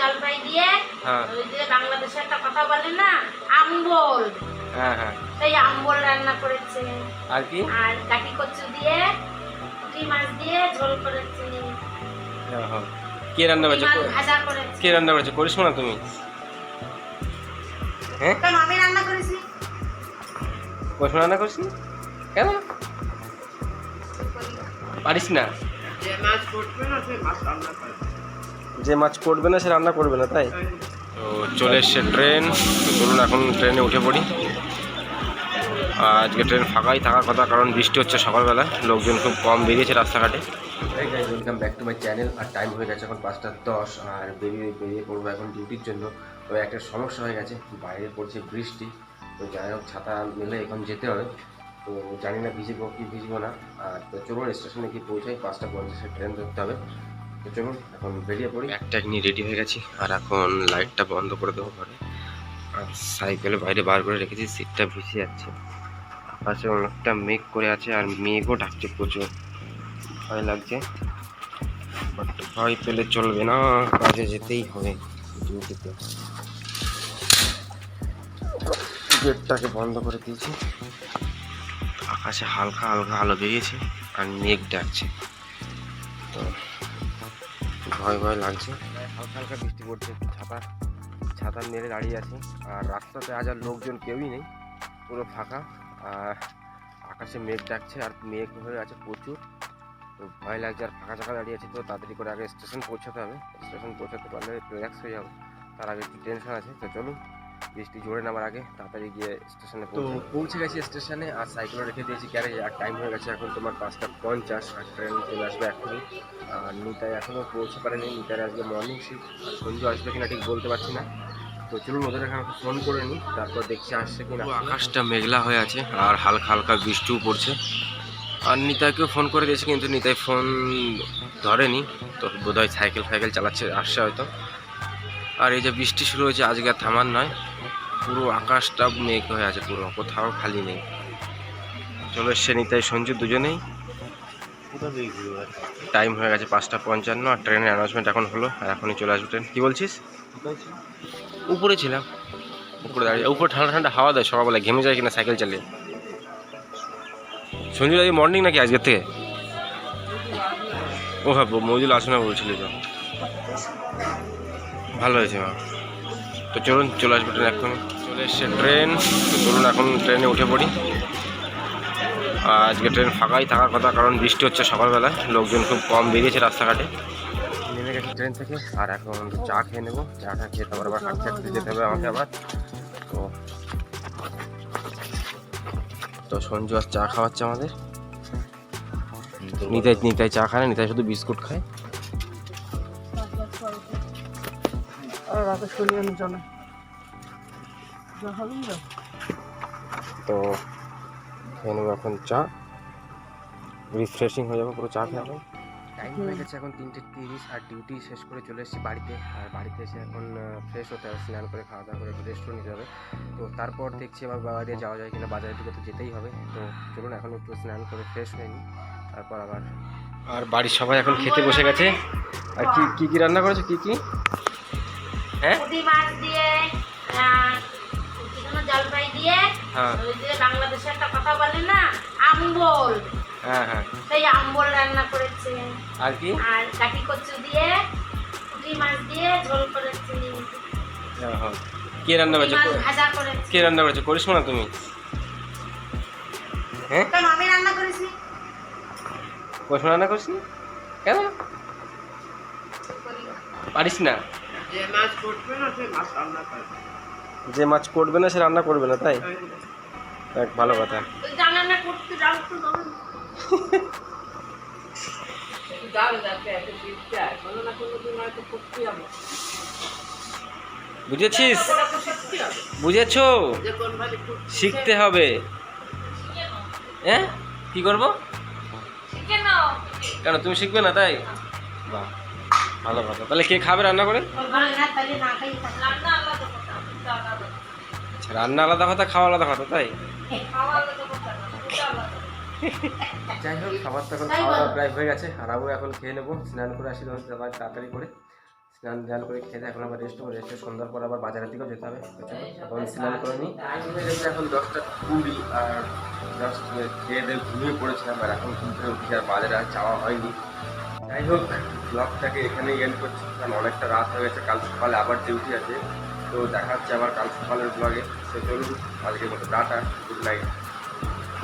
জলপাই দিয়ে হ্যাঁ। ওই যে বাংলাদেশে একটা কথা বলে না আম্বল। হ্যাঁ হ্যাঁ। সেই আম্বল রান্না করেছে। আর কি? আর কাটি কচু দিয়ে পুঁটি মাছ দিয়ে ঝোল করেছে। কে রান্না করেছে মাছ করেছে। কে রান্না করেছে করিস না তুমি? হ্যাঁ? কেন আমি রান্না করেছি? রান্না করিস নি? কেন? পারিস না? যে মাছ করবে না সে রান্না করবে না সে রান্না করবে না তাই? তো চলে এসছে ট্রেন। চলুন এখন ট্রেনে উঠে পড়ি। আজকে ট্রেন ফাঁকাই থাকার কথা কারণ বৃষ্টি হচ্ছে সকালবেলা। লোকজন খুব কম বেরিয়েছে রাস্তাঘাটে। Welcome back to my channel R time হয়ে গেছে এখন পাঁচটা দশ আর বেরিয়ে বেরিয়ে পড়ব এখন ডিউটির জন্য। তো একটা সমস্যা হয়ে গেছে বাইরে পড়ছে বৃষ্টি। তো যাই হোক ছাতা মেলে এখন যেতে হবে। তো জানি না ভিজবো কি ভিজবো না। আর তো চলুন স্টেশনে গিয়ে পৌঁছাই। পাঁচটা পঞ্চাশে ট্রেন ধরতে হবে। চলুন এখন বেরিয়ে পড়ি। একটা নিয়ে রেডি হয়ে গেছি, আর এখন লাইটটা বন্ধ করে দেবো ঘরে। আর সাইকেলে বাইরে বার করে রেখেছি সিটটা ভিজে যাচ্ছে। আকাশে অনেকটা মেঘ করে আছে, আর মেঘও ডাকছে প্রচুর। ভয় লাগছে। বাট ভয় পেলে চলবে না, কাজে যেতেই হবে। ডিউটিতে গেটটাকে বন্ধ করে দিয়েছি। আকাশে হালকা হালকা আলো বেরিয়েছে, আর মেঘ ডাকছে। তো ভয় ভয় লাগছে। হালকা হালকা বৃষ্টি পড়ছে, ছাতা ছাতা মেরে দাঁড়িয়ে আছি। আর রাস্তাতে আজ আর লোকজন কেউই নেই, পুরো ফাঁকা। আর আকাশে মেঘ ডাকছে, আর মেঘ হয়ে আছে প্রচুর। তো ভয় লাগছে, আর ফাঁকা ফাঁকা দাঁড়িয়ে আছে তো, তাড়াতাড়ি করে আগে স্টেশন পৌঁছাতে হবে। স্টেশন পৌঁছাতে পারলে রিল্যাক্স হয়ে যাব। তার আগে একটু টেনশন আছে, তো চলুন। বৃষ্টি জোরে নামার আগে তাড়াতাড়ি গিয়ে স্টেশনে তো পৌঁছে গেছি স্টেশনে আর সাইকেলও রেখে দিয়েছি গ্যারেজে আর টাইম হয়ে গেছে এখন তোমার পাঁচটা পঞ্চাশ আর ট্রেন চলে আসবে এখনই। আর নিতাই এখনও পৌঁছে পারেনি নিতাই আজকে মর্নিং শিফট আর সঞ্জু আসবে কিনা ঠিক বলতে পারছি না। তো চলুন ওদের এখানে ফোন করে নিই তারপর দেখছি আসছে কিনা। আকাশটা মেঘলা হয়ে আছে আর হালকা হালকা বৃষ্টিও পড়ছে। আর নিতাইকেও ফোন করে দিয়েছে কিন্তু নিতাই ফোন ধরেনি তো বোধহয় সাইকেল ফাইকেল চালাচ্ছে আসছে হয়তো। আর এই যে বৃষ্টি শুরু হয়েছে, আজকে আর থামার নয়। পুরো আকাশটা মেঘ হয়ে আছে পুরো, কোথাও খালি নেই। চলো সে নিতাই সঞ্জু দুজনেই। টাইম হয়ে গেছে পাঁচটা পঞ্চান্ন, আর ট্রেনের অ্যানাউন্সমেন্ট এখন হলো, আর এখনই চলে আসবে ট্রেন। কী বলছিস? উপরে ছিলাম। উপরে দাঁড়িয়ে, উপরে ঠান্ডা ঠান্ডা হাওয়া দেয় সকালবেলা ঘেমে যায় কিনা সাইকেল চালিয়ে। সঞ্জু আজকে মর্নিং নাকি আজকের থেকে? ও হ্যাঁ মজুল আসে না বলছিলি তো। ভালো হয়েছে মা তো চলুন, চলে আসবে ট্রেন এখন। চলে এসছে ট্রেন। তো চলুন, এখন ট্রেনে উঠে পড়ি। আজকে ট্রেন ফাঁকাই থাকার কথা, কারণ বৃষ্টি হচ্ছে সকালবেলা লোকজন খুব কম বেরিয়েছে রাস্তাঘাটে। নেমে গেছি ট্রেন থেকে। আর এখন চা খেয়ে নেব। চাটা খেয়ে তারপর আবার হাঁটতে হাঁটতে যেতে হবে আমাকে আবার। তো তো সঞ্জু আর চা খাওয়াচ্ছে আমাদের। নিতাই নিতাই চা খায় নিতাই শুধু বিস্কুট খায়। রাতে শুনিয়ে আমি তো খেয়ে নেব এখন চা। রিফ্রেশিং হয়ে যাব পুরো চা খেয়ে নেব। টাইম হয়ে গেছে এখন তিনটে তিরিশ আর ডিউটি শেষ করে চলে এসেছি বাড়িতে। আর বাড়িতে এসে এখন ফ্রেশ হতে হবে স্নান করে খাওয়া দাওয়া করে একটু রেস্ট নিতে হবে। তো তারপর দেখছি আবার বাইরে যাওয়া যায় কিনা বাজারের দিকে তো যেতেই হবে। তো চলুন এখন একটু স্নান করে ফ্রেশ হয়ে নিই তারপর আবার আর বাড়ির সবাই এখন খেতে বসে গেছে। আর কি কী কি রান্না করেছ? কী কি? হ্যাঁ? পুঁটি মাছ দিয়ে জলপাই দিয়ে হ্যাঁ। ওই যে বাংলাদেশে একটা কথা বলে না আম্বল। হ্যাঁ হ্যাঁ। সেই আম্বল রান্না করেছে। আর কি? আর কাটি কচু দিয়ে পুঁটি মাছ দিয়ে ঝোল করেছে। কে রান্না করেছ। কে রান্না করেছ করিস না তুমি। হ্যাঁ? আমি রান্না করেছি। করিস রান্না করিস? কেন? পারিস না? যে মাছ করবে না সে রান্না করবে না তাই? দেখ ভালো কথা। না বুঝেছিস? বুঝেছ? শিখতে হবে। হ্যাঁ? কি করব? কেন কেন তুমি শিখবে না তাই? বাহ। ভালো কথা। তাহলে কে খাবে রান্না করে? আচ্ছা, রান্না আলাদা কথা খাওয়া আলাদা কথা তাই? যাই হোক খাবার তো এখন খাওয়া দাওয়া প্রায় হয়ে গেছে। আর আবু এখন খেয়ে নেব। স্নান করে আসি আবার তাড়াতাড়ি করে। স্নান ধ্যান করে খেতে এখন আবার রেস্ট হবে রেস্টে সন্ধ্যার পর আবার বাজারের দিকেও যেতে হবে। এখন স্নান করে নিই। এখন দশটা কুড়ি আর জাস্ট খেয়ে দিয়ে ঘুমিয়ে পড়েছিলাম আর এখন ঘুম থেকে উঠে আর বাজারে আর যাওয়া হয়নি। যাই হোক ব্লগটাকে এখানেই এন্ড করছি, কারণ অনেকটা রাত হয়ে গেছে, কাল সকালে আবার ডিউটি আছে। তো দেখা হচ্ছে আবার কাল সকালের ব্লগে সে চলুন আজকের মতো, টাটা গুড নাইট